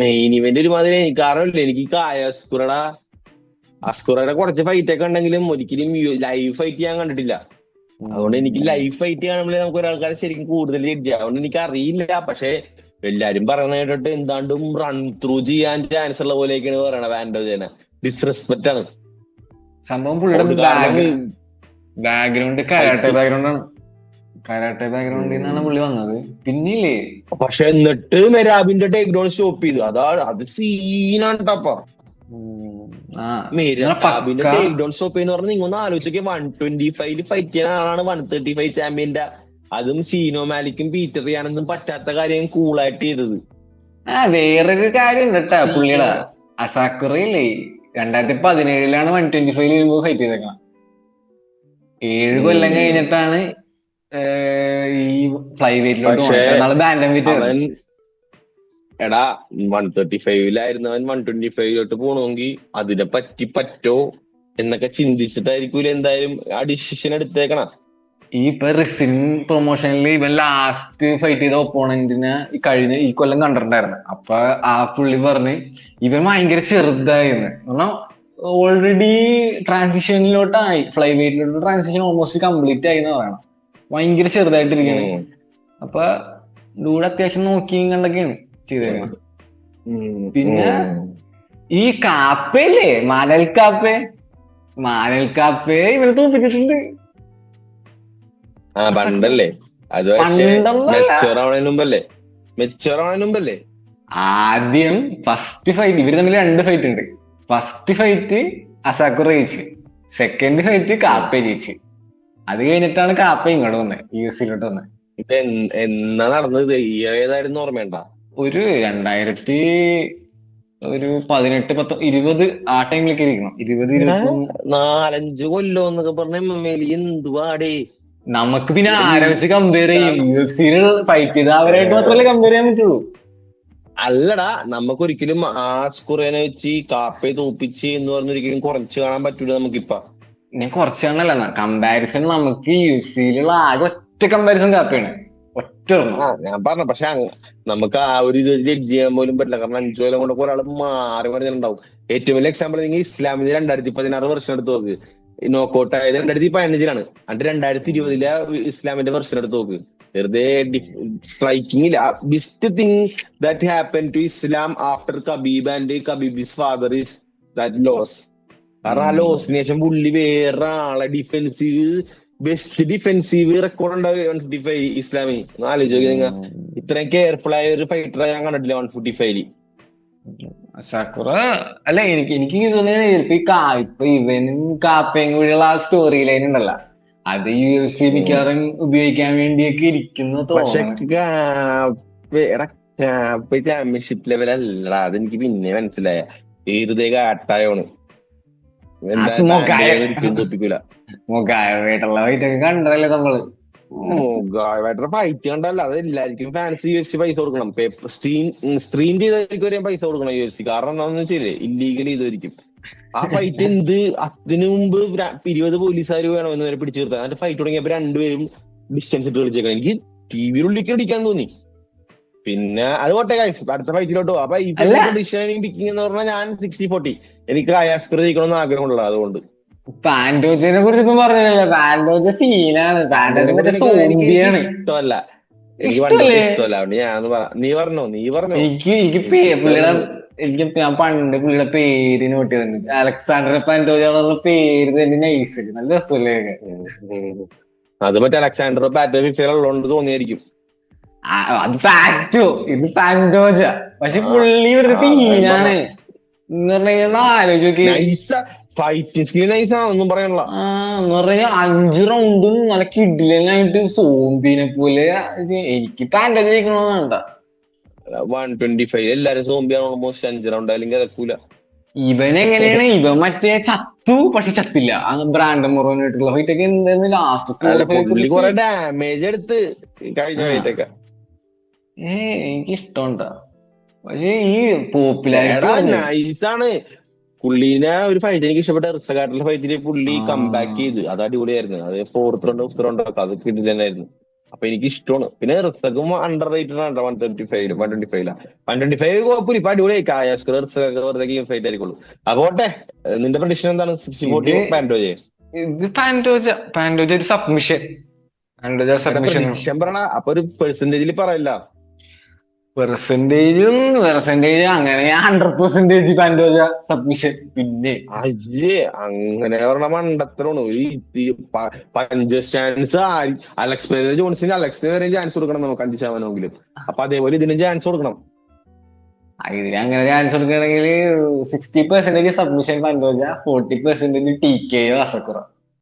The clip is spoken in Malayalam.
മെയിൻ ഇവന്റ് ഒരുമാതിരി എനിക്ക് അറിയില്ല എനിക്ക് കായസ്കുറട അസ്കുറയുടെ കുറച്ച് ഫൈറ്റ് ഒക്കെ ഉണ്ടെങ്കിലും ഒരിക്കലും ലൈവ് ഫൈറ്റ് ഞാൻ കണ്ടിട്ടില്ല. അതുകൊണ്ട് എനിക്ക് ലൈവ് ഫൈറ്റ് കാണുമ്പോഴേ നമുക്ക് ഒരാൾക്കാരെ ശരിക്കും കൂടുതൽ ജഡ്ജ് അതുകൊണ്ട് എനിക്ക് അറിയില്ല. പക്ഷെ എല്ലാരും പറയുന്ന കേട്ടിട്ട് എന്താണ്ടും റൺ ത്രൂ ചെയ്യാൻ ചാൻസ് ഉള്ള പോലെയൊക്കെയാണ് പറയണത് വാൻഡോജനെ ഡിസ്റെസ്പെക്ട് ആണ്. സംഭവം ബാക്ക്ഗ്രൗണ്ട് കരാട്ടെ ബാക്ക്ഗ്രൗണ്ട് ആണ്. കരാട്ടെ ബാക്ക്ഗ്രൗണ്ടിൽ നിന്നാണ് പുള്ളി വന്നത്. പിന്നില്ലേ? പക്ഷെ എന്നിട്ട് മെരാബിന്റെ ടേക്ക് ഡൗൺ സ്റ്റോപ്പ് ചെയ്തു. അതാ അത് സീനാണ് ടപ്പ മെരാബിന്റെ പക്ക- ടേക്ക് ഡൗൺ സ്റ്റോപ്പ് ചെയ്യുന്ന പറഞ്ഞാൽ നിങ്ങൾ ആലോചിച്ചൊക്കെ. വൺ ട്വന്റി ഫൈവ് ഫൈറ്റ് ചെയ്യുന്ന ആളാണ് വൺ തേർട്ടി ഫൈവ് ചാമ്പ്യന്റെ അതും സീനോ മാലിക്കും പീറ്റർ ചെയ്യാനൊന്നും പറ്റാത്ത കാര്യം കൂളായിട്ട് ചെയ്തത്. ആ വേറൊരു കാര്യം ഉണ്ട് കേട്ടാ പുള്ളിയുടെ. അസാക്കുറയില്ലേ? രണ്ടായിരത്തി പതിനേഴിലാണ് വൺ ട്വന്റി ഫൈവ് ഫൈറ്റ് ചെയ്തേക്കണം. ഏഴ് കൊല്ലം കഴിഞ്ഞിട്ടാണ് ഈ ഫ്ലൈ വെയിറ്റിലോട്ട് എടാ വൺ തേർട്ടി ഫൈവിലായിരുന്നവൻ വൺ ട്വന്റി ഫൈവിലോട്ട് പോണെങ്കിൽ അതിനെ പറ്റി പറ്റോ എന്നൊക്കെ ചിന്തിച്ചിട്ടായിരിക്കൂല എന്തായാലും ആ ഡിസിഷൻ എടുത്തേക്കണ. ഈ ഇപ്പൊ റിസിൻ പ്രൊമോഷനിൽ ഇവൻ ലാസ്റ്റ് ഫൈറ്റ് ചെയ്ത ഒപ്പോണന്റിനെ കഴിഞ്ഞ ഈ കൊല്ലം കണ്ടിട്ടുണ്ടായിരുന്നു. അപ്പൊ ആ പുള്ളി പറഞ്ഞ് ഇവൻ ഭയങ്കര ചെറുതായിരുന്നു. കാരണം ഓൾറെഡി ട്രാൻസിഷനിലോട്ടായി ഫ്ലൈ വെയിറ്റിലോട്ട് ട്രാൻസിഷൻ ഓൾമോസ്റ്റ് കംപ്ലീറ്റ് ആയി എന്ന് പറയണം. ഭയങ്കര ചെറുതായിട്ടിരിക്കാണ് അപ്പൊ ഡൂഡ് അത്യാവശ്യം നോക്കിയും കണ്ടൊക്കെയാണ് ചെയ്തേക്കുന്നത് പിന്നെ? ഈ കാപ്പയില്ലേ? മാനൽ കാപ്പേ. മാനൽ കാപ്പേ ഇവനെ തോപ്പിച്ചിട്ടുണ്ട് ആ പണ്ടല്ലേ? അത് മുമ്പല്ലേ? മുമ്പല്ലേ? ആദ്യം ഫസ്റ്റ് ഫൈറ്റ് ഇവർ തമ്മിൽ രണ്ട് ഫൈറ്റ് ഉണ്ട്. ഫസ്റ്റ് ഫൈറ്റ് അസാക്കുറ ജയിച്ച് സെക്കൻഡ് ഫൈറ്റ് കാപ്പ ജയിച്ച്. അത് കഴിഞ്ഞിട്ടാണ് കാപ്പ ഇങ്ങോട്ട് വന്നത് യു സിയിലോട്ട് വന്നത് ഇത് എന്നാ നടന്നത്? ഏതായിരുന്നു ഓർമ്മയുണ്ട? ഒരു രണ്ടായിരത്തി ഒരു പതിനെട്ട് പത്ത് ഇരുപത് ആ ടൈമിലേക്ക് ഇരിക്കണം. ഇരുപത് ഇരുപത്തി നാലഞ്ച് കൊല്ലോ എന്നൊക്കെ പറഞ്ഞ എന്തുവാടേ? നമുക്ക് പിന്നെ ആരെ വെച്ച് കമ്പയർ ചെയ്യും? യു എഫ് സിയിൽ ഫൈറ്റ് ചെയ്ത് അവരായിട്ട് മാത്രമല്ലേ കമ്പയർ ചെയ്യാൻ പറ്റുള്ളൂ. അല്ലടാ നമുക്ക് ഒരിക്കലും ആ സ്കുറേനെ വെച്ച് കാപ്പയെ തോപ്പിച്ച് എന്ന് പറഞ്ഞൊരിക്കലും കുറച്ച് കാണാൻ പറ്റൂല നമുക്കിപ്പ. ഞാൻ കുറച്ച് കുറച്ചാണല്ല കമ്പാരിസൺ നമുക്ക് യു സിയിലുള്ള ആകെ ഒറ്റ കമ്പാരിസൺ കാപ്പിയാണ് ഒറ്റ ഞാൻ പറഞ്ഞു പക്ഷെ നമുക്ക് ആ ഒരു ജഡ്ജ് ചെയ്യാൻ പോലും പറ്റില്ല. കാരണം അഞ്ചു കൊല്ലം കൊണ്ട് ഒരാൾ മാറി മറിഞ്ഞിട്ടുണ്ടാവും ഏറ്റവും വലിയ എക്സാമ്പിൾ നിങ്ങൾ ഇസ്ലാമിന് രണ്ടായിരത്തി പതിനാറ് വർഷം എടുത്ത് നോക്ക്. നോക്കൗട്ട് ആയത് രണ്ടായിരത്തി പതിനഞ്ചിലാണ്. അണ്ട് രണ്ടായിരത്തി ഇരുപതിലെ ഇസ്ലാമിന്റെ വർഷം എടുത്ത് നോക്ക്. വെറുതെ സ്ട്രൈക്കിംഗ് ഇല്ല. Best thing that happen to Islam after Khabib and Khabib's father is that loss കാരണം ആ. ലോസിന് ശേഷം പുള്ളി വേറെ ആളെ ഡിഫെൻസീവ് ബെസ്റ്റ് ഡിഫെൻസീവ് റെക്കോർഡ് ഉണ്ടാവും ഇസ്ലാമി. ഒന്ന് ആലോചിച്ച് നോക്കി നിങ്ങൾ. ഇത്രയും കെയർഫുൾ ആയ ഒരു ഫൈറ്റർ ഞാൻ കണ്ടിട്ടില്ല വൺ ഫോർട്ടി ഫൈവിൽ സക്കുറ അല്ല എനിക്ക് എനിക്ക് തോന്നിയത് ഇപ്പൊ ഈ കാ ഇപ്പൊ ഇവനും കാപ്പയും കൂടിയുള്ള ആ സ്റ്റോറി ലൈൻ ഉണ്ടല്ല. അത് യു എഫ് സി മിക്കവാറും ഉപയോഗിക്കാൻ വേണ്ടിയൊക്കെ ഇരിക്കുന്നു തോന്നുന്നു. ചാമ്പ്യൻഷിപ്പ് ലെവൽ അല്ലടാ. അതെനിക്ക് പിന്നെ മനസ്സിലായ. വെറുതെ കാട്ടായോണ് കണ്ടതല്ലേ നമ്മൾ? ഫൈറ്റ് കണ്ടല്ല അത് എല്ലാവർക്കും ഫാൻസി യു എഫ് സി പൈസ കൊടുക്കണം. സ്ട്രീം സ്ട്രീം ചെയ്തവർക്ക് വരെയും പൈസ കൊടുക്കണം യു എഫ് സി കാരണം എന്താണെന്ന് വെച്ചാൽ ഇല്ലീഗലി ചെയ്തവരിക്കും. ആ ഫൈറ്റ് എന്ത്? അതിനു മുമ്പ് ഇരുപത് പോലീസുകാർ വേണമെന്ന് വരെ പിടിച്ചു നിർത്താൻ എന്നിട്ട് ഫൈറ്റ് തുടങ്ങിയപ്പോ രണ്ടുപേരും ഡിസ്റ്റൻസ് ഇട്ട് കളിച്ചേക്കണം. എനിക്ക് ടി വിയിലുള്ളിലേക്ക് അടിക്കാൻ തോന്നി. പിന്നെ അത് പോട്ടെ ഗൈസ് അടുത്ത ഫൈറ്റിലോട്ട് പോവാം അപ്പൊ. ഡിസിഷൻ പിക്കിംഗ് എന്ന് പറഞ്ഞാൽ ഞാൻ സിക്സ്റ്റി ഫോർട്ടി എനിക്ക് അയാസ്കർ ജയിക്കണമെന്ന് ആഗ്രഹമുള്ള അതുകൊണ്ട് പാൻഡോജിനെ കുറിച്ചൊന്നും പറഞ്ഞില്ലല്ലോ പാൻഡോജ സീനാണ് പാൻഡോജിനെ ഇഷ്ടമല്ല എനിക്ക് ഇഷ്ടമല്ലേ? ഇഷ്ടമല്ല അതുകൊണ്ട് ഞാൻ നീ പറഞ്ഞോ നീ പറഞ്ഞോ എനിക്ക് എനിക്ക് പുള്ളിയുടെ എനിക്ക് ഞാൻ പണ്ട് പുള്ളിയുടെ പേര് നോട്ട് ചെയ്തിട്ടുണ്ട് അലക്സാണ്ടർ പാൻഡോജ പേര് തന്നെ നൈസ് നല്ല രസമല്ലേ? അത് മറ്റേ അലക്സാണ്ടർ പാറ്റോ ഫിഫിയർ ഉള്ളതുകൊണ്ട് തോന്നിയായിരിക്കും അത് പാറ്റോ ഇത് പാൻഡോജ പക്ഷെ പുള്ളി ഒരു സീനാണ് സ്കിൽ നൈസ് ആണ്. ഒന്നും പറയാനുള്ള ആ എന്ന് പറഞ്ഞാൽ അഞ്ച് റൗണ്ടും നല്ല കിഡിലായിട്ട് സോംബിനെ പോലെ. എനിക്ക് പാൻഡോജ ജയിക്കണമെന്നാണ്ട വൺ ട്വന്റി ഫൈവ് എല്ലാരും സോംബിയാണ് ഓൾമോസ്റ്റ് അഞ്ച് റൗണ്ട് അല്ലെങ്കിൽ അതക്കൂല ഇവൻ എങ്ങനെയാണ്? ഇവൻ മറ്റേ ചത്തു പക്ഷെ ചത്തില്ല. ബ്രാൻഡ് മുറോനായിട്ടുള്ള ഫൈറ്റ് ഒക്കെ എന്തായിരുന്നു ലാസ്റ്റ് ഡാമേജ് എടുത്ത് കഴിഞ്ഞ ഫൈറ്റൊക്കെ ഫൈറ്റ് ഒക്കെ. ഏ എനിക്ക് ഇഷ്ടമുണ്ടാ പക്ഷെ ഈ പോപ്പുലാരിറ്റി നൈസ് ആണ്. പുള്ളീനെ ഒരു ഫൈറ്റ് എനിക്ക് ഇഷ്ടപ്പെട്ട റിസകാട്ടിലെ ഫൈറ്റിൽ പുള്ളി കംബാക്ക് ചെയ്ത്. അത് അടിപൊളിയായിരുന്നു. അത് ഫോർത്ത് റൗണ്ട് ഫിഫ്ത് റൗണ്ട് ഒക്കെ അത് കിട്ടില്ലായിരുന്നു അപ്പൊ എനിക്ക് ഇഷ്ടമാണ് പിന്നെ റിസക്കും അണ്ടർ റേറ്റഡ് ആണ് one twenty five one twenty five one twenty five കുഴപ്പമില്ല. ഇപ്പൊ അടിപൊളിയായി. കായാസ്കർ റിസക്ക് വെറുതെ ഗെയിം ഫൈറ്റ് ആയിരിക്കുള്ളൂ. അപ്പോട്ടെ നിന്റെ പ്രഡിഷൻ എന്താണ്? സിക്സ്റ്റി ഫോർട്ടി ഇത് പാൻഡോജെ? ഇത് പാൻഡോജ. പാൻഡോജ ഒരു സബ്മിഷൻ പാൻഡോജ സബ്മിഷൻ അപ്പൊ ഒരു പെർസെന്റേജിൽ പറയല്ല. പെർസെന്റേജും പെർസെന്റേജ് അങ്ങനെ ഹൺഡ്രഡ് പെർസെന്റേജ് പാൻഡോജ സബ്മിഷൻ പിന്നെ അയ്യേ അങ്ങനെ പറഞ്ഞ മണ്ടത്തരമാണ് ഈ പഞ്ച് സ്റ്റാൻസ് അലക്സ് പേരെ ജോൺസിന് അലക്സിന് വരെ ചാൻസ് കൊടുക്കണം നമുക്ക് അഞ്ച് ശതമാനമെങ്കിലും. അപ്പൊ അതേപോലെ ഇതിന് ചാൻസ് കൊടുക്കണം. ഇതിന് അങ്ങനെ ചാൻസ് കൊടുക്കണമെങ്കിൽ സിക്സ്റ്റി പെർസെന്റേജ് സബ്മിഷൻ പാൻഡോജ ഫോർട്ടി പെർസെന്റേജ് ടി കെയോ അസക്കുറ